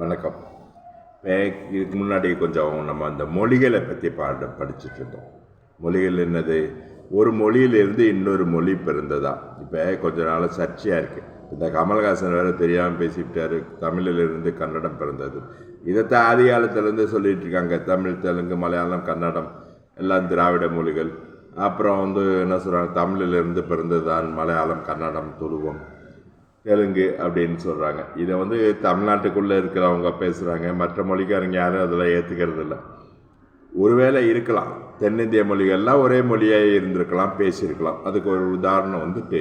வணக்கம். இதுக்கு முன்னாடி கொஞ்சம் நம்ம அந்த மொழிகளை பற்றி பாட படிச்சுட்டு இருந்தோம் மொழிகள் என்னது? ஒரு மொழியிலிருந்து இன்னொரு மொழி பிறந்ததா? இப்போ கொஞ்ச நாள் சர்ச்சையாக இருக்குது இந்த கமல்ஹாசன் வேறு தெரியாமல் பேசிவிட்டார் தமிழிலிருந்து கன்னடம் பிறந்தது. இதைத்தான் ஆதி காலத்திலேருந்து சொல்லிகிட்டு இருக்காங்க தமிழ் தெலுங்கு மலையாளம் கன்னடம் எல்லாம் திராவிட மொழிகள். அப்புறம் வந்து என்ன சொல்கிறாங்க தமிழிலிருந்து பிறந்ததுதான் மலையாளம் கன்னடம் துருவம். தெலுங்கு அப்படின்னு சொல்கிறாங்க இதை வந்து தமிழ்நாட்டுக்குள்ளே இருக்கிறவங்க பேசுகிறாங்க மற்ற மொழிக்காரங்க யாரும் அதில் ஏற்றுக்கிறது இல்லை. ஒருவேளை இருக்கலாம். தென்னிந்திய மொழிகள்லாம் ஒரே மொழியாக இருந்திருக்கலாம் பேசியிருக்கலாம். அதுக்கு ஒரு உதாரணம் வந்துட்டு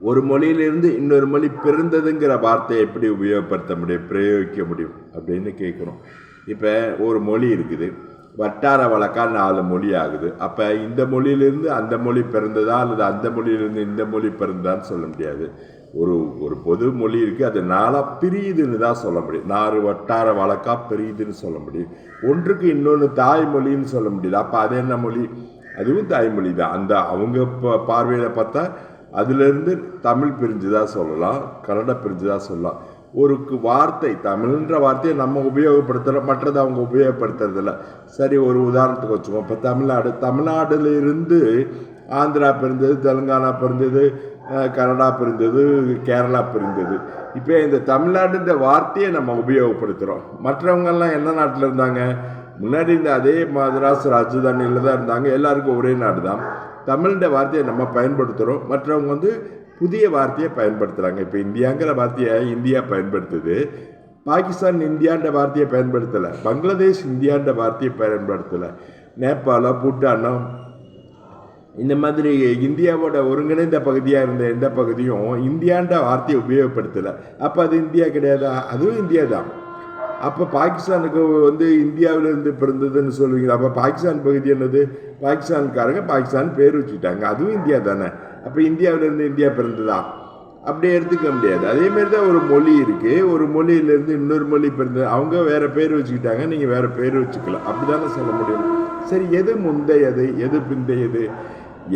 ஒரு மொழியிலிருந்து இன்னொரு மொழி பிறந்ததுங்கிற வார்த்தையை எப்படி உபயோகப்படுத்த முடியும் பிரயோகிக்க முடியும் அப்படின்னு கேட்குறோம் இப்போ ஒரு மொழி இருக்குது. வட்டார வழக்கா நாலு மொழி ஆகுது. அப்போ இந்த மொழியிலிருந்து அந்த மொழி பிறந்ததா அல்லது அந்த மொழியிலிருந்து இந்த மொழி பிறந்ததான்னு சொல்ல முடியாது. ஒரு ஒரு பொது மொழி இருக்குது அது நாளாக பிரியுதுன்னு தான் சொல்ல முடியும். நாலு வட்டார வழக்கா பிரியுதுன்னு சொல்ல முடியும். ஒன்றுக்கு இன்னொன்று தாய்மொழின்னு சொல்ல முடியுது. அப்போ அது என்ன மொழி? அதுவும் தாய்மொழி தான். அந்த அவங்க பார்வையில் பார்த்தா அதுலேருந்து தமிழ் பிரிஞ்சுதா சொல்லலாம் கன்னட பிரிஞ்சுதா சொல்லலாம். ஒரு வார்த்தை தமிழ்ன்ற வார்த்தையை நம்ம உபயோகப்படுத்துகிறோம் மற்றது அவங்க உபயோகப்படுத்துறதில்ல. சரி ஒரு உதாரணத்துக்கு வச்சுக்கோம் இப்போ தமிழ்நாடு தமிழ்நாடுலேருந்து ஆந்திரா பிரிந்தது தெலுங்கானா பிரிந்தது கனடா பிரிந்தது கேரளா பிரிந்தது. இப்போ இந்த தமிழ்நாடுன்ற வார்த்தையை நம்ம உபயோகப்படுத்துகிறோம் மற்றவங்கெல்லாம் என்ன நாட்டில் இருந்தாங்க? முன்னாடி இந்த அதே மதராஸ் ராஜதானியில் தான் இருந்தாங்க. எல்லாருக்கும் ஒரே நாடு தான் தமிழ்ன்ற வார்த்தையை நம்ம பயன்படுத்துகிறோம் மற்றவங்க வந்து புதிய வார்த்தையை பயன்படுத்துகிறாங்க இப்போ இந்தியாங்கிற வார்த்தையை இந்தியா பயன்படுத்துது? பாகிஸ்தான் இந்தியான்ற வார்த்தையை பயன்படுத்தலை. பங்களாதேஷ் இந்தியான்ற வார்த்தையை பயன்படுத்தலை. நேபாளம் பூட்டானம் இந்த மாதிரி இந்தியாவோட ஒருங்கிணைந்த பகுதியாக இருந்த எந்த பகுதியும் இந்தியான்ற வார்த்தையை உபயோகப்படுத்தலை. அப்போ அது இந்தியா கிடையாதா? அதுவும் இந்தியா தான். அப்போ பாகிஸ்தானுக்கு வந்து இந்தியாவிலேருந்து பிறந்ததுன்னு சொல்லுவீங்க அப்போ பாகிஸ்தான் பகுதி என்னது? பாகிஸ்தான்காரங்க பாகிஸ்தான் பேர் வச்சுக்கிட்டாங்க அதுவும் இந்தியா தானே. அப்போ இந்தியாவிலேருந்து இந்தியா பிறந்ததா? அப்படியே எடுத்துக்க முடியாது. அதே மாதிரி தான் ஒரு மொழி இருக்குது ஒரு மொழியிலேருந்து இன்னொரு மொழி பிறந்தது. அவங்க வேறு பேர் வச்சுக்கிட்டாங்க. நீங்கள் வேறு பேர் வச்சுக்கலாம். அப்படி தானே சொல்ல முடியும். சரி எது முந்தையது? எது பிந்தையது?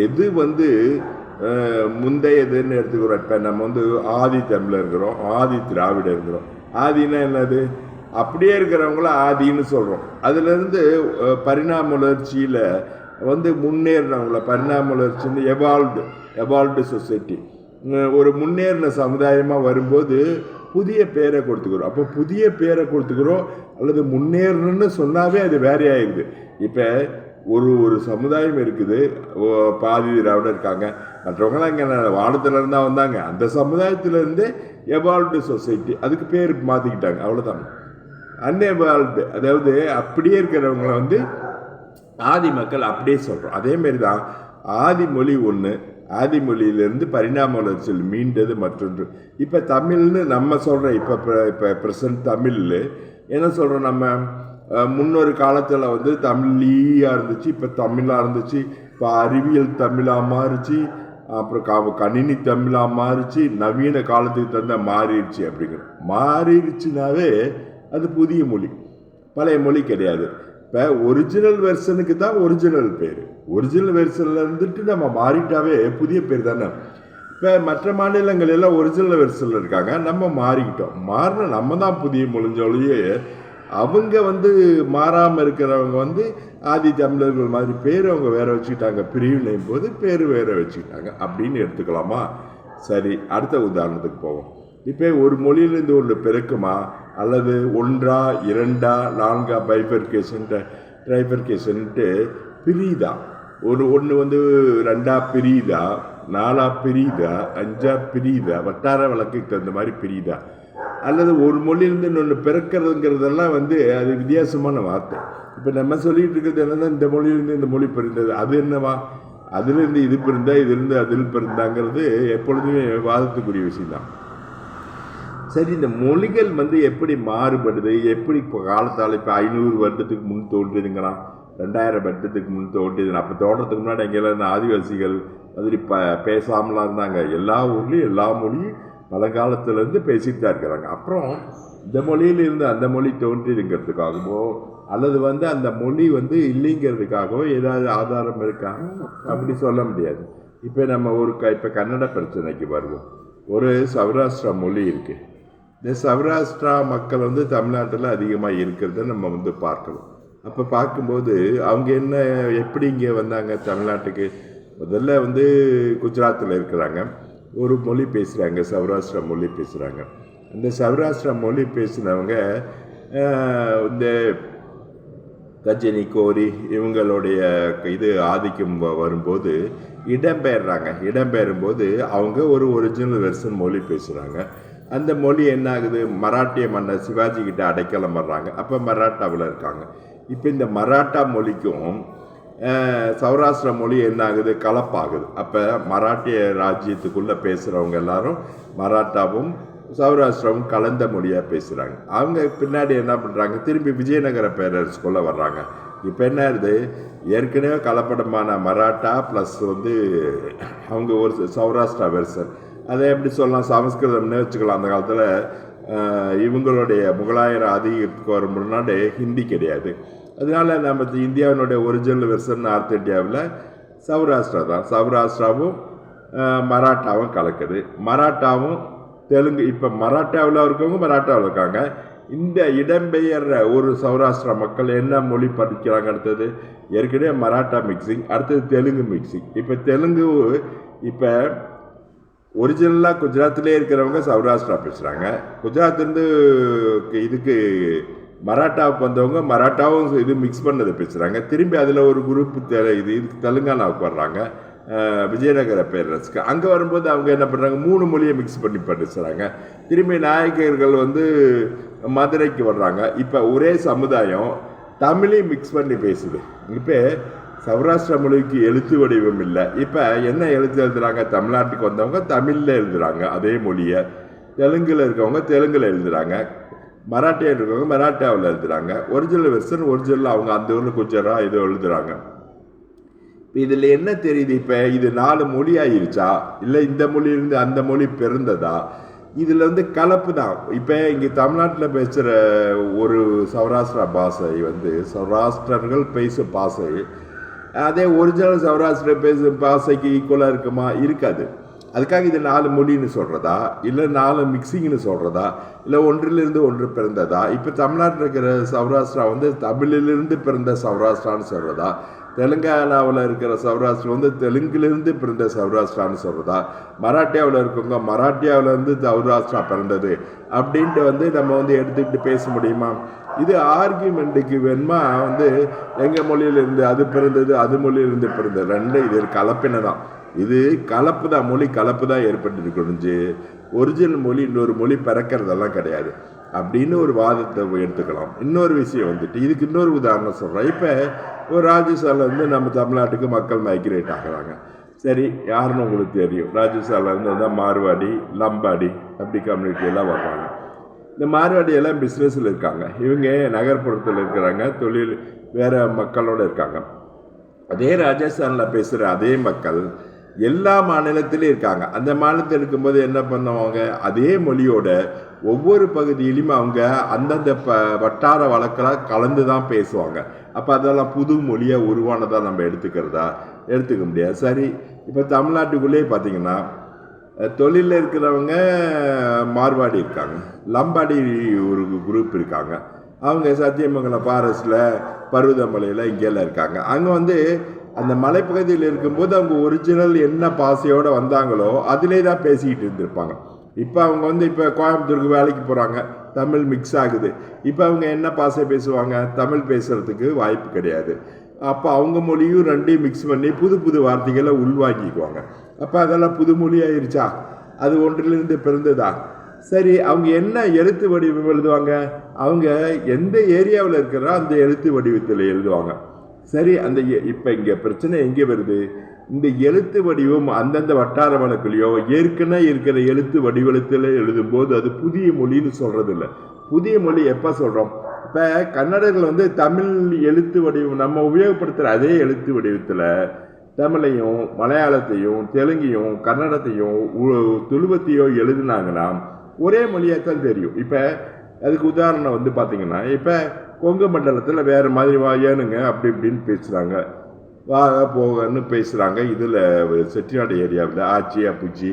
எது வந்து முந்தையதுன்னு எடுத்துக்கிறோம். இப்போ நம்ம வந்து ஆதி தமிழர் இருக்கிறோம். ஆதி திராவிட இருக்கிறோம். ஆதினா என்னது? அப்படியே இருக்கிறவங்கள ஆதின்னு சொல்கிறோம் அதுலேருந்து பரிணாம வளர்ச்சியில் வந்து முன்னேறினவங்கள பரிணாம வளர்ச்சின்னு எவால்வ்டு எவால்வ்டு சொசைட்டி ஒரு முன்னேறின சமுதாயமாக வரும்போது புதிய பேரை கொடுத்துக்கிறோம். அப்போ புதிய பேரை கொடுத்துக்கிறோம் அல்லது முன்னேறணும்னு சொன்னாவே அது வேறே ஆயிடுது இப்போ ஒரு ஒரு சமுதாயம் இருக்குது. பாதி திராவிடம் இருக்காங்க. மற்றவங்களாம் இங்கே வாடத்துலேருந்தா வந்தாங்க. அந்த சமுதாயத்திலேருந்து எவால்வ்டு சொசைட்டி அதுக்கு பேர் மாற்றிக்கிட்டாங்க அவ்வளோதான் அன்எவால்வ்டு அதாவது அப்படியே இருக்கிறவங்கள வந்து ஆதி மக்கள் அப்படியே சொல்கிறோம் அதேமாரி தான் ஆதிமொழி ஒன்று ஆதிமொழியிலிருந்து பரிணாம வளர்ச்சியில் மீண்டது மற்றொன்று. இப்போ தமிழ்னு நம்ம சொல்கிறோம் இப்போ இப்போ ப்ரெசன்ட் தமிழில் என்ன சொல்கிறோம் நம்ம? முன்னொரு காலத்தில் வந்து தமிழ்லீயாக இருந்துச்சு இப்போ தமிழாக இருந்துச்சு இப்போ அறிவியல் தமிழாக மாறிச்சு அப்புறம் க கணினி தமிழாக மாறிச்சு நவீன காலத்துக்கு தகுந்த மாறிடுச்சு அப்படிங்கிற. மாறிடுச்சுனாவே அது புதிய மொழி. பழைய மொழி கிடையாது. இப்போ ஒரிஜினல் வெர்ஷனுக்கு தான் ஒரிஜினல் பேர். ஒரிஜினல் வெர்ஷனில் இருந்துட்டு நம்ம மாறிட்டாவே புதிய பேர் தானே. இப்போ மற்ற மாநிலங்கள் எல்லாம் ஒரிஜினல் வெர்ஷனில் இருக்காங்க. நம்ம மாறிக்கிட்டோம். மாறின நம்ம தான் புதிய மொழிஞ்சொழியே அவங்க வந்து மாறாமல் இருக்கிறவங்க வந்து ஆதி தமிழர்கள் மாதிரி பேர் அவங்க வேற வச்சுக்கிட்டாங்க. பிரிவினையும் போது பேர் வேற வச்சுக்கிட்டாங்க. அப்படின்னு எடுத்துக்கலாமா? சரி அடுத்த உதாரணத்துக்கு போவோம். இப்போ ஒரு மொழியிலேருந்து ஒன்று பிறக்குமா? அல்லது ஒன்றா இரண்டா நான்கா பைஃபர்கேஷன் ட்ரைபர்கேஷன்ட்டு பிரியுதா ஒரு ஒன்று வந்து ரெண்டா பிரியுதா நாலா பிரியுதா அஞ்சா பிரியுதா வட்டார வழக்குக்கு தகுந்த மாதிரி பிரியுதா அல்லது ஒரு மொழியிலேருந்து இன்னொன்று பிறக்கிறதுங்கிறதெல்லாம் வந்து அது வித்தியாசமான வார்த்தை. இப்போ நம்ம சொல்லிட்டு இருக்கிறது என்னன்னா இந்த மொழியிலேருந்து இந்த மொழி பிறந்தது அது என்னவா? அதுலேருந்து இது பிறந்தா இதுலேருந்து அதில் பிறந்தாங்கிறது எப்பொழுதுமே வாதத்துக்குரிய விஷயம்தான். சரி இந்த மொழிகள் வந்து எப்படி மாறுபடுது? எப்படி இப்போ காலத்தால் இப்போ ஐநூறு வருடத்துக்கு முன் தோன்றுதுங்கிறான் ரெண்டாயிரம் வருடத்துக்கு முன் தோன்றியது அப்போ தோன்றதுக்கு முன்னாடி எங்கெல்லாம் இருந்த ஆதிவாசிகள் மாதிரி ப பேசாமலாம் இருந்தாங்க. எல்லா ஊர்லேயும் எல்லா மொழியும் பழங்காலத்துலேருந்து பேசிட்டு தான் இருக்கிறாங்க. அப்புறம் இந்த மொழியிலிருந்து அந்த மொழி தோன்றியதுங்கிறதுக்காகவோ அல்லது வந்து அந்த மொழி வந்து இல்லைங்கிறதுக்காகவோ ஏதாவது ஆதாரம் இருக்கா? அப்படி சொல்ல முடியாது. இப்போ நம்ம ஒரு க இப்போ கன்னட பிரச்சனைக்கு வருவோம். ஒரு சௌராஷ்டிரா மொழி இருக்குது இந்த சௌராஷ்டிரா மக்கள் வந்து தமிழ்நாட்டில் அதிகமாக இருக்கிறத நம்ம வந்து பார்க்கணும். அப்போ பார்க்கும்போது அவங்க என்ன எப்படி இங்கே வந்தாங்க தமிழ்நாட்டுக்கு? முதல்ல வந்து குஜராத்தில் இருக்கிறாங்க. ஒரு மொழி பேசுகிறாங்க சௌராஷ்டிரா மொழி பேசுகிறாங்க இந்த சௌராஷ்டிரா மொழி பேசினவங்க இந்த கஜினி கோரி இவங்களுடைய இது ஆதிக்கம் வ- வரும்போது இடம்பெயர்றாங்க. இடம்பெயரும்போது அவங்க ஒரு ஒரிஜினல் வெர்ஷன் மொழி பேசுகிறாங்க அந்த மொழி என்ன ஆகுது மராட்டிய மன்னர் சிவாஜி கிட்ட அடைக்கலம் வர்றாங்க. அப்போ மராட்டாவில் இருக்காங்க. இப்போ இந்த மராட்டா மொழிக்கும் சௌராஷ்டிர மொழி என்ன ஆகுது கலப்பாகுது. அப்போ மராட்டிய ராஜ்யத்துக்குள்ளே பேசுகிறவங்க எல்லாரும் மராட்டாவும் சௌராஷ்டிராவும் கலந்த மொழியாக பேசுகிறாங்க அவங்க பின்னாடி என்ன பண்ணுறாங்க திரும்பி விஜயநகர பேரரசுக்குள்ளே வர்றாங்க. இப்போ என்ன ஆகுது? ஏற்கனவே கலப்படமான மராட்டா ப்ளஸ் வந்து அவங்க ஒரு சௌராஷ்டிரா வெர்சன் அதை எப்படி சொல்லலாம் சமஸ்கிருதம்னு வச்சுக்கலாம். அந்த காலத்தில் இவங்களுடைய முகலாயர் அதிகத்துக்கு வர முன்னாடி ஹிந்தி கிடையாது. அதனால நம்ம இந்தியாவினுடைய ஒரிஜினல் வெர்சன் நார்த் இந்தியாவில் சௌராஷ்டிரா தான். சௌராஷ்டிராவும் மராட்டாவும் கலக்குது. மராட்டாவும் தெலுங்கு இப்போ மராட்டாவில் இருக்கவங்க மராட்டாவில் இருக்காங்க. இந்த இடம்பெயர்ற ஒரு சௌராஷ்டிரா மக்கள் என்ன மொழி படிக்கிறாங்க அடுத்தது? ஏற்கனவே மராட்டா மிக்சிங் அடுத்தது தெலுங்கு மிக்சிங் இப்போ தெலுங்கு இப்போ ஒரிஜினலாக குஜராத்திலே இருக்கிறவங்க சௌராஷ்டிரா பேசுகிறாங்க குஜராத்லேருந்து இதுக்கு மராட்டாவுக்கு வந்தவங்க மராட்டாவும் இது மிக்ஸ் பண்ணதை பேசுகிறாங்க திரும்பி அதில் ஒரு குரூப் தெ இது இதுக்கு தெலுங்கானாவுக்கு வர்றாங்க. விஜயநகர பேரரசுக்கு. அங்கே வரும்போது அவங்க என்ன பண்ணுறாங்க மூணு மொழியை மிக்ஸ் பண்ணி பேசுகிறாங்க திரும்பி நாயக்கர்கள் வந்து மதுரைக்கு வர்றாங்க. இப்போ ஒரே சமுதாயம் தமிழையும் மிக்ஸ் பண்ணி பேசுது. இப்போ சௌராஷ்டிரா மொழிக்கு எழுத்து வடிவம் இல்லை. இப்போ என்ன எழுத்து எழுதுகிறாங்க தமிழ்நாட்டுக்கு வந்தவங்க தமிழில் எழுதுகிறாங்க அதே மொழியை. தெலுங்கில் இருக்கவங்க தெலுங்கில் எழுதுகிறாங்க மராட்டியில் இருக்கவங்க மராட்டியாவில் எழுதுகிறாங்க ஒரிஜினல் வெர்ஷன் ஒரிஜினல் அவங்க அந்த ஊரில் குஜரா இதோ எழுதுகிறாங்க இப்போ இதில் என்ன தெரியுது இப்போ? இது நாலு மொழி ஆயிருச்சா இல்லை இந்த மொழியிலிருந்து அந்த மொழி பிறந்ததா? இதில் வந்து கலப்பு தான். இப்போ இங்கே தமிழ்நாட்டில் பேசுகிற ஒரு சௌராஷ்டிரா பாஷை வந்து சௌராஷ்டிரர்கள் பேசும் பாஷை அதே ஒரிஜினல் சௌராஷ்டிர பேசு பாஷைக்கு ஈக்குவலாக இருக்குமா? இருக்காது. அதுக்காக இது நாலு மொழின்னு சொல்கிறதா இல்லை நாலு மிக்சிங்னு சொல்கிறதா இல்லை ஒன்றிலிருந்து ஒன்று பிறந்ததா? இப்போ தமிழ்நாட்டில் இருக்கிற சௌராஷ்டிரா வந்து தமிழிலிருந்து பிறந்த சௌராஷ்டிரான்னு சொல்கிறதா தெலுங்கானாவில் இருக்கிற சௌராஷ்டிரம் வந்து தெலுங்குலேருந்து பிறந்த சௌராஷ்டிரான்னு சொல்கிறதா மராட்டியாவில் இருக்கவங்க மராட்டியாவிலேருந்து சௌராஷ்டிரா பிறந்தது அப்படின்ட்டு வந்து நம்ம வந்து எடுத்துக்கிட்டு பேச முடியுமா? இது ஆர்கியூமெண்ட்டுக்கு வேணுமா? வந்து எங்கள் மொழியிலிருந்து அது பிறந்தது அது மொழியிலிருந்து பிறந்தது. ரெண்டு இது ஒரு கலப்பின தான். இது கலப்பு தான் மொழி கலப்பு தான் ஏற்பட்டுருக்கணுஞ்சு ஒரிஜினல் மொழி இன்னொரு மொழி பிறக்கிறதெல்லாம் கிடையாது. அப்படின்னு ஒரு வாதத்தை எடுத்துக்கலாம். இன்னொரு விஷயம் வந்துட்டு இதுக்கு இன்னொரு உதாரணம் சொல்கிறேன் இப்போ ஒரு ராஜஸ்தான்லேருந்து நம்ம தமிழ்நாட்டுக்கு மக்கள் மைக்ரேட் ஆகிறாங்க. சரி யாருன்னு உங்களுக்கு தெரியும். ராஜஸ்தான்லேருந்து வந்தால் மார்வாடி லம்பாடி அப்படி கம்யூனிட்டி எல்லாம் இந்த மார்வாடி எல்லாம் பிஸ்னஸில் இருக்காங்க. இவங்க நகர்ப்புறத்தில் இருக்கிறாங்க தொழில் வேறு மக்களோட இருக்காங்க. அதே ராஜஸ்தானில் பேசுகிற அதே மக்கள் எல்லா மாநிலத்திலும் இருக்காங்க. அந்த மாநிலத்தில் இருக்கும்போது என்ன பண்ணுவாங்க? அதே மொழியோட ஒவ்வொரு பகுதியிலையும் அவங்க அந்தந்த ப வட்டார வழக்கெல்லாம் கலந்து தான் பேசுவாங்க. அப்போ அதெல்லாம் புது மொழியாக உருவானதாக நம்ம எடுத்துக்கிறதா? எடுத்துக்க முடியாது. சரி இப்போ தமிழ்நாட்டுக்குள்ளேயே பார்த்தீங்கன்னா தொழிலில் இருக்கிறவங்க மார்வாடி இருக்காங்க. லம்பாடி ஒரு குரூப் இருக்காங்க. அவங்க சத்தியமங்கலம் ஃபாரஸ்டில் பருவதமலையில் இங்கெல்லாம் இருக்காங்க. அங்கே வந்து அந்த மலைப்பகுதியில் இருக்கும்போது அவங்க ஒரிஜினல் என்ன பாசையோடு வந்தாங்களோ அதிலே தான் பேசிக்கிட்டு இருந்திருப்பாங்க. இப்போ அவங்க வந்து இப்போ கோயம்புத்தூருக்கு வேலைக்கு போகிறாங்க தமிழ் மிக்ஸ் ஆகுது. இப்போ அவங்க என்ன பாசை பேசுவாங்க? தமிழ் பேசுகிறதுக்கு வாய்ப்பு கிடையாது. அப்போ அவங்க மொழியும் ரெண்டையும் மிக்ஸ் பண்ணி புது புது வார்த்தைகளை உள்வாங்கிக்குவாங்க. அப்போ அதெல்லாம் புது மொழியாயிருச்சா அது ஒன்றிலிருந்து பிறந்ததா? சரி அவங்க என்ன எழுத்து வடிவம் எழுதுவாங்க? அவங்க எந்த ஏரியாவில் இருக்கிறோ அந்த எழுத்து வடிவத்தில் எழுதுவாங்க. சரி அந்த இப்போ இங்கே பிரச்சனை எங்கே வருது? இந்த எழுத்து வடிவம் அந்தந்த வட்டார வழக்குலையோ ஏற்கனவே இருக்கிற எழுத்து வடிவத்தில் எழுதும்போது அது புதிய மொழின்னு சொல்கிறது இல்லை புதிய மொழி எப்போ சொல்கிறோம் இப்போ கன்னடர்கள் வந்து தமிழ் எழுத்து வடிவம் நம்ம உபயோகப்படுத்துகிற அதே எழுத்து வடிவத்தில் தமிழையும் மலையாளத்தையும் தெலுங்கையும் கன்னடத்தையும் உ- துளுவத்தையோ எழுதுனாங்கன்னா ஒரே மொழியாக தான் தெரியும். இப்போ அதுக்கு உதாரணம் வந்து பார்த்தீங்கன்னா இப்போ கொங்கு மண்டலத்தில் வேறு மாதிரி வா ஏனுங்க அப்படி இப்படின்னு பேசுகிறாங்க வாங்க போகன்னு பேசுகிறாங்க இதில் செட்டிநாடு ஏரியாவில் ஆச்சி அப்புச்சி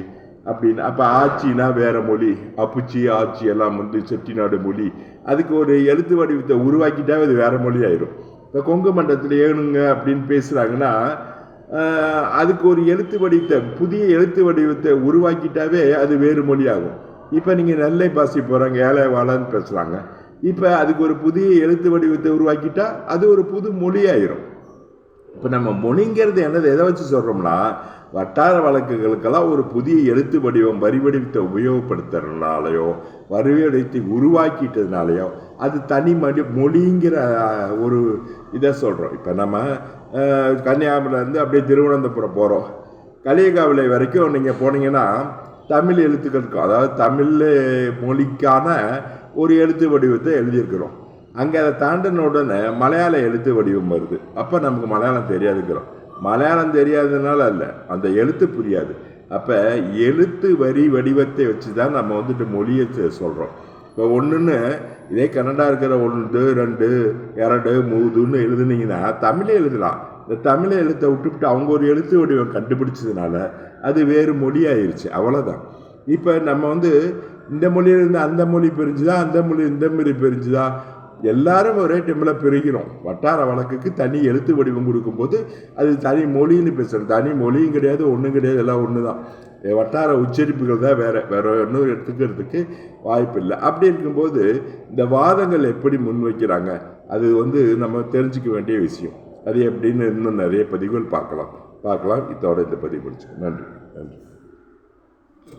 அப்படின்னு. அப்போ ஆச்சினா வேறு மொழி. அப்புச்சி ஆச்சி எல்லாம் வந்து செட்டிநாடு மொழி. அதுக்கு ஒரு எழுத்து வடிவத்தை உருவாக்கிட்டாவே அது வேறு மொழி ஆயிரும் இப்போ கொங்கு மண்டலத்தில் ஏணுங்க அப்படின்னு பேசுகிறாங்கன்னா அதுக்கு ஒரு எழுத்து வடிவத்தை புதிய எழுத்து வடிவத்தை உருவாக்கிட்டாவே அது வேறு மொழி ஆகும் இப்போ நீங்கள் நெல்லை பாசி போகிறாங்க ஏழை வாழன்னு பேசுகிறாங்க இப்போ அதுக்கு ஒரு புதிய எழுத்து வடிவத்தை உருவாக்கிட்டா அது ஒரு புது மொழி ஆயிரும் இப்போ நம்ம மொழிங்கிறது என்னது? எதை வச்சு சொல்கிறோம்னா வட்டார வழக்குகளுக்கெல்லாம் ஒரு புதிய எழுத்து வடிவம் வரி வடிவத்தை உபயோகப்படுத்துறதுனாலையோ வரி வடிவத்தை உருவாக்கிட்டதுனாலையோ அது தனி மொழி மொழிங்கிற ஒரு இதை சொல்கிறோம் இப்போ நம்ம கன்னியாகுமரியிலேருந்து அப்படியே திருவனந்தபுரம் போகிறோம் கலியகாவிலை வரைக்கும் நீங்கள் போனீங்கன்னா தமிழ் எழுத்துக்கள் இருக்கும் அதாவது தமிழ் மொழிக்கான ஒரு எழுத்து வடிவத்தை எழுதியிருக்கிறோம். அங்கே அதை தாண்டின உடனே மலையாள எழுத்து வடிவம் வருது. அப்போ நமக்கு மலையாளம் தெரியாதுங்கிறோம். மலையாளம் தெரியாததுனால அல்ல அந்த எழுத்து புரியாது. அப்போ எழுத்து வரி வடிவத்தை வச்சு தான் நம்ம வந்துட்டு மொழியை சொல்கிறோம் இப்போ ஒன்றுன்னு இதே கன்னடா இருக்கிற ஒன்று ரெண்டு இரண்டு மூதுன்னு எழுதுனீங்கன்னா தமிழே எழுதலாம். இந்த தமிழை எழுத்தை விட்டுவிட்டு அவங்க ஒரு எழுத்து வடிவம் கண்டுபிடிச்சதுனால அது வேறு மொழியாயிருச்சு. அவ்வளோதான் இப்போ நம்ம வந்து இந்த மொழியிலிருந்து அந்த மொழி பிரிஞ்சுதா அந்த மொழி இந்த மொழி பிரிஞ்சுதா? எல்லாரும் ஒரே டைமில் பிரிக்கிறோம் வட்டார வழக்குக்கு தனி எழுத்து வடிவம் கொடுக்கும்போது அது தனி மொழின்னு பேசுகிறோம் தனி மொழியும் கிடையாது ஒன்றும் கிடையாது எல்லாம் ஒன்று தான் வட்டார உச்சரிப்புகள் தான் வேறு வேறு ஒன்றும் எடுத்துக்கிறதுக்கு வாய்ப்பு இல்லை. அப்படி இருக்கும்போது இந்த வாதங்கள் எப்படி முன்வைக்கிறாங்க அது வந்து நம்ம தெரிஞ்சுக்க வேண்டிய விஷயம். அது எப்படின்னு இன்னும் நிறைய பதிவுகள் பார்க்கலாம். பார்க்கலாம். இதோட இந்த பதிவு முடிச்சு நன்றி. நன்றி.